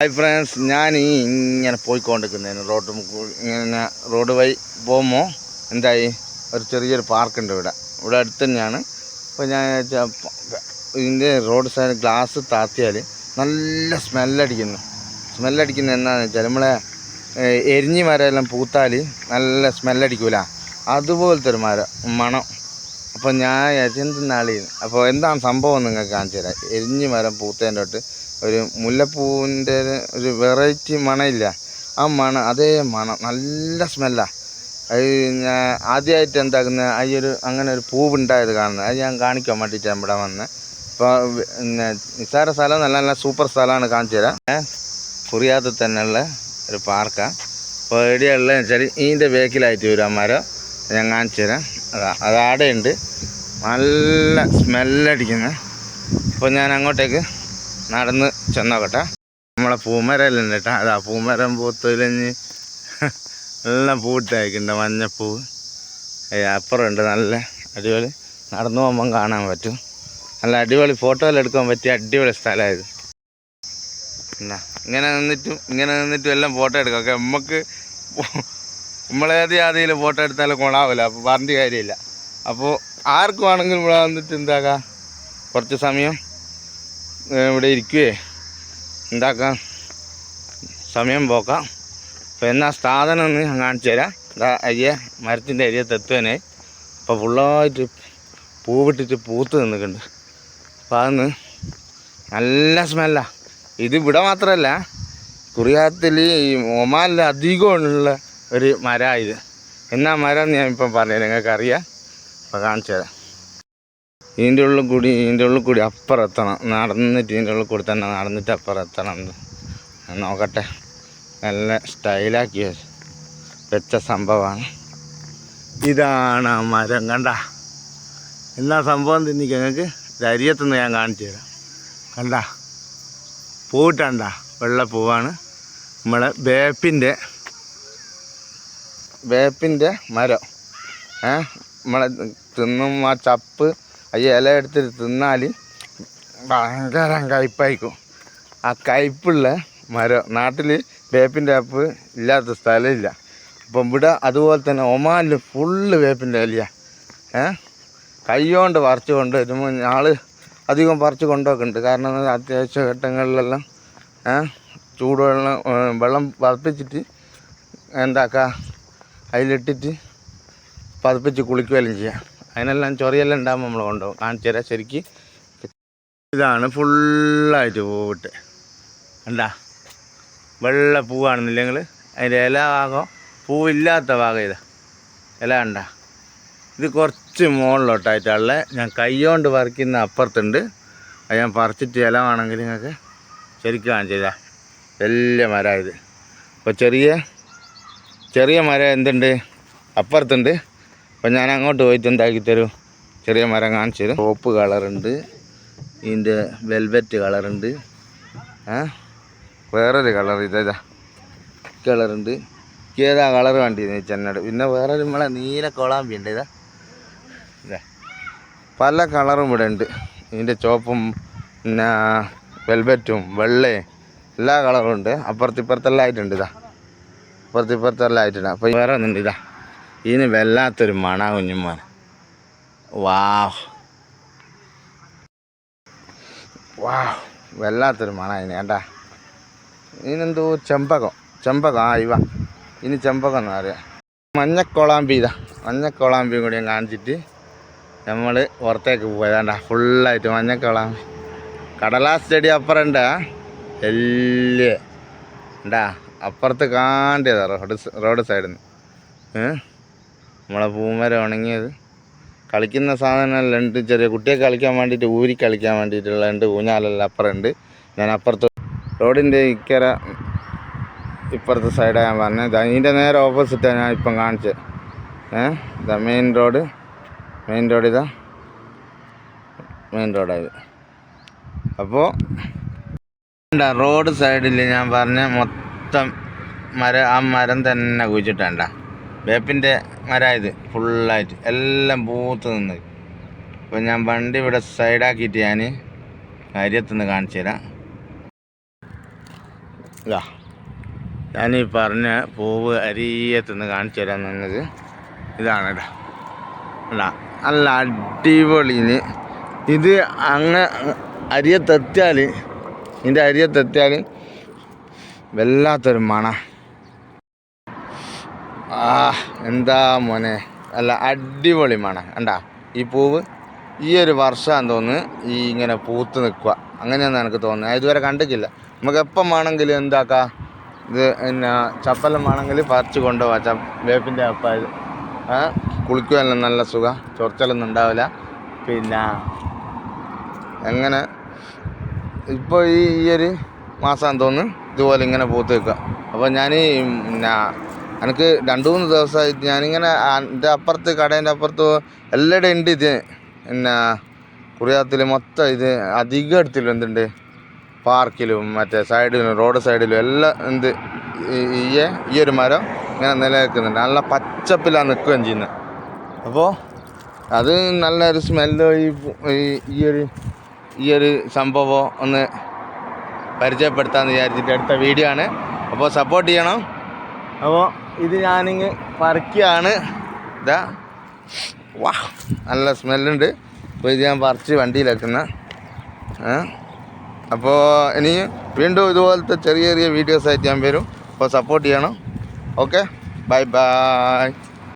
Hi friends ഞാൻ ഇങ്ങനെ പോയിക്കൊണ്ടിരിക്കുന്നതിന് road ഇങ്ങനെ റോഡ് വഴി പോകുമ്പോൾ എന്തായി? ഒരു ചെറിയൊരു പാർക്കുണ്ട് ഇവിടെ. ഇവിടെ അടുത്ത് തന്നെയാണ്. അപ്പോൾ ഞാൻ ഇതിന്റെ റോഡ് സൈഡ് ഗ്ലാസ് താത്തിയാൽ നല്ല സ്മെല്ലടിക്കുന്നു സ്മെല്ലടിക്കുന്നത് എന്താണെന്ന് വെച്ചാൽ നമ്മളെ എരിഞ്ഞി മരമെല്ലാം പൂത്താൽ നല്ല സ്മെല്ലടിക്കൂല അതുപോലത്തെ ഒരു മരം മണം. അപ്പോൾ ഞാൻ വിചാരിച്ചു എന്ത് നാളി അപ്പോൾ എന്താണ് സംഭവം നിങ്ങൾക്ക് കാണിച്ചു തരാം. എരിഞ്ഞു മരം പൂത്തേന്റെ തൊട്ട് ഒരു മുല്ലപ്പൂവിന്റെ ഒരു വെറൈറ്റി മണയില്ല ആ മണം അതേ മണം നല്ല സ്മെല്ലാണ് അത് ഞാൻ ആദ്യമായിട്ട് എന്താക്കുന്ന ഈ ഒരു അങ്ങനെ ഒരു പൂവുണ്ടായത് കാണുന്നത്. അത് ഞാൻ കാണിക്കാൻ വേണ്ടിയിട്ടാണ് ഇവിടെ വന്നത് അപ്പോൾ പിന്നെ നിസ്സാര സ്ഥലം നല്ല നല്ല സൂപ്പർ സ്ഥലമാണ് കാണിച്ചു തരാം. കുറിയാത്ത തന്നെയുള്ള ഒരു പാർക്കാണ് അപ്പോൾ എവിടെയുള്ളത് വെച്ചാൽ ഇതിന്റെ ബേക്കിലായിട്ട് വരും ആ മരം. ഞാൻ കാണിച്ചു തരാം. അതാ അത് ആടെയുണ്ട്. നല്ല സ്മെല്ലടിക്കുന്നത് അപ്പോൾ ഞാൻ അങ്ങോട്ടേക്ക് നടന്ന് ചെന്നോക്കട്ടെ. നമ്മളെ പൂമരം കേട്ടോ അതാ പൂമരം പൂത്തൊലിഞ്ഞ് നല്ല പൂട്ടായിക്കുണ്ട് മഞ്ഞപ്പൂവ് അപ്പുറം അപ്പുറമുണ്ട് നല്ല അടിപൊളി. നടന്നു പോകുമ്പം കാണാൻ പറ്റും. നല്ല അടിപൊളി ഫോട്ടോയിൽ എടുക്കാൻ പറ്റിയ അടിപൊളി സ്ഥലമായത്. എന്നാ ഇങ്ങനെ നിന്നിട്ടും ഇങ്ങനെ നിന്നിട്ടും എല്ലാം ഫോട്ടോ എടുക്കാം. ഒക്കെ നമുക്ക് നമ്മളേത് ജാതിയിൽ ഫോട്ടോ എടുത്താലും കൊണാവില്ല അപ്പോൾ പറഞ്ഞ കാര്യമില്ല. അപ്പോൾ ആർക്ക് ആണെങ്കിലും ഇവിടെ വന്നിട്ട് എന്താക്കാം? കുറച്ച് സമയം ഇവിടെ ഇരിക്കുകയെ എന്താക്കാം? സമയം പോക്കാം. അപ്പോൾ എന്നാ സാധനം ഒന്ന് ഞാൻ കാണിച്ചു തരാം. ഇതാ അരിയ മരത്തിന്റെ അരിയ തെത്തുവനെ അപ്പോൾ ഫുള്ളായിട്ട് പൂവിട്ടിട്ട് പൂത്ത് നിന്നിട്ടുണ്ട്. അപ്പോൾ അതൊന്ന് നല്ല സ്മെല്ലാണ് ഇത് ഇവിടെ മാത്രമല്ല കുറിയാത്തിൽ ഈ ഒമാനിൽ അധികമുള്ള ഒരു മരമാണ് ഇത്. എന്നാ മരം ഞാൻ ഇപ്പം പറഞ്ഞു നിങ്ങൾക്കറിയാം. അപ്പോൾ കാണിച്ചു തരാം. ഇതിന്റെ ഉള്ളിൽ കൂടി ഇതിന്റെ ഉള്ളിൽ കൂടി അപ്പുറം എത്തണം. നടന്നിട്ട് ഇതിന്റെ ഉള്ളിൽ കൂടി തന്നെ നടന്നിട്ട് അപ്പുറത്തണം നോക്കട്ടെ. നല്ല സ്റ്റൈലാക്കി വെച്ച സംഭവമാണ്. ഇതാണ് ആ മരം കണ്ട? എന്നാ സംഭവം തിന്നിക്ക് ഞങ്ങൾക്ക് ധൈര്യത്തുനിന്ന് ഞാൻ കാണിച്ചു തരാം. കണ്ട? പൂട്ടണ്ട വെള്ള പൂവാണ്. നമ്മളെ വേപ്പിന്റെ വേപ്പിന്റെ മരം. ഏ നമ്മളെ തിന്നും ആ ചപ്പ് ആ ഇല എടുത്തിട്ട് തിന്നാൽ ഭയങ്കര കയ്പായിരിക്കും. ആ കയ്പുള്ള മരം. നാട്ടിൽ വേപ്പിന്റെ അപ്പ് ഇല്ലാത്ത സ്ഥലമില്ല. അപ്പം ഇവിടെ അതുപോലെ തന്നെ ഒമാനിൽ ഫുള്ള് വേപ്പിന്റെ ഇലയ. ഏ കൈകൊണ്ട് പറിച്ചു കൊണ്ട് വരുമ്പോൾ ആൾ അധികം പറിച്ച് കൊണ്ടുപോക്കുന്നുണ്ട്. കാരണം അത്യാവശ്യ ഘട്ടങ്ങളിലെല്ലാം ചൂടുവെള്ളം വെള്ളം പതിപ്പിച്ചിട്ട് എന്താക്കുക അതിലിട്ടിട്ട് പതിപ്പിച്ച് കുളിക്കുകയെല്ലാം ചെയ്യാം. അതിനെല്ലാം ചൊറിയെല്ലാം ഉണ്ടാകുമ്പോൾ നമ്മൾ കൊണ്ടുപോകും. കാണിച്ചു തരാം ശരിക്ക്. ഇതാണ് ഫുള്ളായിട്ട് പൂവിട്ട്. കണ്ടാ? വെള്ള പൂവാണെന്നില്ലെങ്കിൽ അതിന്റെ ഇല ഭാഗം പൂവില്ലാത്ത ഭാഗം ഇതാ. ഇല കണ്ട? ഇത് കുറച്ച് മുകളിലോട്ടായിട്ടുള്ള ഞാൻ കൈകൊണ്ട് പറിക്കുന്ന അപ്പുറത്തുണ്ട്. അത് ഞാൻ പറിച്ചിട്ട് ഇല വേണമെങ്കിൽ നിങ്ങൾക്ക് ശരിക്കും കാണിച്ചു തരാം. വലിയ മരം ഇത്. അപ്പോൾ ചെറിയ ചെറിയ മരം എന്തുണ്ട്? അപ്പുറത്തുണ്ട്. അപ്പം ഞാൻ അങ്ങോട്ട് പോയിട്ട് എന്താക്കി തരും? ചെറിയ മരം കാണിച്ചു തരും. ടോപ്പ് കളറുണ്ട് ഇതിന്റെ വെൽവെറ്റ് കളറുണ്ട് വേറൊരു കളർ ഇതാ കളറുണ്ട് ഏതാ കളർ വേണ്ടിയിരുന്നു ചെന്നോട് പിന്നെ വേറെ നമ്മളെ നീല കൊളാമ്പി ഉണ്ട് ഇതാ. ഇതാ. പല കളറും ഇവിടെ ഉണ്ട് ഇതിന്റെ ചോപ്പും പിന്നെ വെൽവെറ്റും വെള്ളയും എല്ലാ കളറും ഉണ്ട്. അപ്പുറത്തിപ്പുറത്തെല്ലാം ആയിട്ടുണ്ട് ഇതാ. അപ്പുറത്തിപ്പുറത്തെല്ലാം ആയിട്ടുണ്ട് അപ്പോൾ വേറെ ഒന്നുണ്ട്. ഇതാ ഇതിന് വല്ലാത്തൊരു മണ കുഞ്ഞുമോൻ വാ വാ വല്ലാത്തൊരു മണ ഇതിന് കേട്ടാ ഇതിനെന്തോ ചെമ്പകം ചെമ്പകം. ആ ഇവ. ഇനി ചെമ്പകം എന്ന് പറയാം. മഞ്ഞക്കൊളാമ്പി ഇതാ. മഞ്ഞക്കൊളാമ്പിയും കൂടി കാണിച്ചിട്ട് നമ്മൾ പുറത്തേക്ക് പോയതാണ്ട ഫുള്ളായിട്ട് മഞ്ഞക്കൊളാമ്പി കടലാസ് ചെടി അപ്പുറം ഉണ്ടാ വലിയ ഉണ്ടാ അപ്പുറത്ത് കാണ്ടിയതാ റോഡ് റോഡ് സൈഡിൽ നിന്ന് നമ്മളെ പൂമരം ഉണങ്ങിയത്. കളിക്കുന്ന സാധനമെല്ലാം ഉണ്ട്. ചെറിയ കുട്ടിയെ കളിക്കാൻ വേണ്ടിയിട്ട് ഊരി കളിക്കാൻ വേണ്ടിയിട്ടുള്ള ഉണ്ട് ഊഞ്ഞാലെല്ലാം അപ്പുറം ഉണ്ട് ഞാൻ അപ്പുറത്ത് റോഡിന്റെ ഇക്കര ഇപ്പുറത്തെ സൈഡാണ് ഞാൻ പറഞ്ഞത് അതിന്റെ നേരെ ഓപ്പോസിറ്റാണ് ഞാൻ ഇപ്പം കാണിച്ചത് ഏ? ഇതാ മെയിൻ റോഡ് മെയിൻ റോഡ് ഇതാ. മെയിൻ റോഡായത് അപ്പോൾ റോഡ് സൈഡിൽ ഞാൻ പറഞ്ഞ മൊത്തം മരം ആ മരം തന്നെ കുഴിച്ചിട്ടണ്ട. വേപ്പിന്റെ മരമായത് ഫുള്ളായിട്ട്. എല്ലാം പൂത്ത് നിന്ന്. അപ്പോൾ ഞാൻ വണ്ടി ഇവിടെ സൈഡാക്കിയിട്ട് ഞാൻ കാര്യത്തുനിന്ന് കാണിച്ചു തരാം. ഇതാ ഞാനീ പറഞ്ഞ പൂവ് അരിയത്തുനിന്ന് കാണിച്ചു തരാൻ നിന്നത് ഇതാണ് ഇടാ അല്ല നല്ല അടിപൊളിന് ഇത് അങ്ങ് അരിയത്തെത്തിയാൽ ഇതിന്റെ അരിയത്തെത്തിയാൽ വല്ലാത്തൊരു മണ. ആ എന്താ മോനെ? അല്ല അടിപൊളി മണ. കണ്ടാ? ഈ പൂവ് ഈ ഒരു വർഷമാണെന്ന് തോന്നുന്നു ഈ ഇങ്ങനെ പൂത്ത് നിൽക്കുക. അങ്ങനെയാണ് എനിക്ക് തോന്നുന്നത് ഇതുവരെ കണ്ടിട്ടില്ല. നമുക്ക് എപ്പം വേണമെങ്കിലും എന്താക്കാം? ഇത് പിന്നെ ചപ്പലം വേണമെങ്കിൽ പറിച്ച് കൊണ്ടുപോകാം ച വേപ്പിന്റെ അപ്പം കുളിക്കുമല്ലോ നല്ല സുഖം. ചൊറിച്ചലൊന്നും ഉണ്ടാവില്ല. പിന്നെ എങ്ങനെ? ഇപ്പോൾ ഈ ഈ ഒരു തോന്നുന്നു ഇതുപോലെ ഇങ്ങനെ പൂത്ത് നിൽക്കുക. അപ്പോൾ ഞാൻ എനിക്ക് രണ്ട് മൂന്ന് ദിവസമായിട്ട് ഞാനിങ്ങനെ എന്റെ അപ്പുറത്ത് കടേന്റെ അപ്പുറത്ത് എല്ലാവരുടെ ഉണ്ട് ഇത്. പിന്നെ കുറിയാത്തിൽ മൊത്തം ഇത് അധികം എടുത്തില്ല എന്തുണ്ട്? പാർക്കിലും മറ്റേ സൈഡിലും റോഡ് സൈഡിലും എല്ലാം എന്ത്? ഈയെ ഈ ഒരു മരം ഇങ്ങനെ നിലനിൽക്കുന്നുണ്ട്. നല്ല പച്ചപ്പിലാണ് നിൽക്കുകയും ചെയ്യുന്നത്. അപ്പോൾ അത് നല്ലൊരു സ്മെല്ലോ ഈ- ഈ ഒരു ഈ ഒരു സംഭവം ഒന്ന് പരിചയപ്പെടുത്താമെന്ന് വിചാരിച്ചിട്ട് അടുത്ത വീഡിയോ ആണ്. അപ്പോൾ സപ്പോർട്ട് ചെയ്യണം. അപ്പോൾ ഇത് ഞാനിങ്ങ് പറിക്കുകയാണ് ഇതാ വാ. നല്ല സ്മെല്ലുണ്ട് അപ്പോൾ ഇത് ഞാൻ പറിച്ച് വണ്ടിയിലാക്കുന്ന അപ്പോൾ ഇനി വീണ്ടും ഇതുപോലത്തെ ചെറിയ ചെറിയ വീഡിയോസായിട്ട് ഞാൻ വരും. അപ്പോൾ സപ്പോർട്ട് ചെയ്യണം. Okay bye bye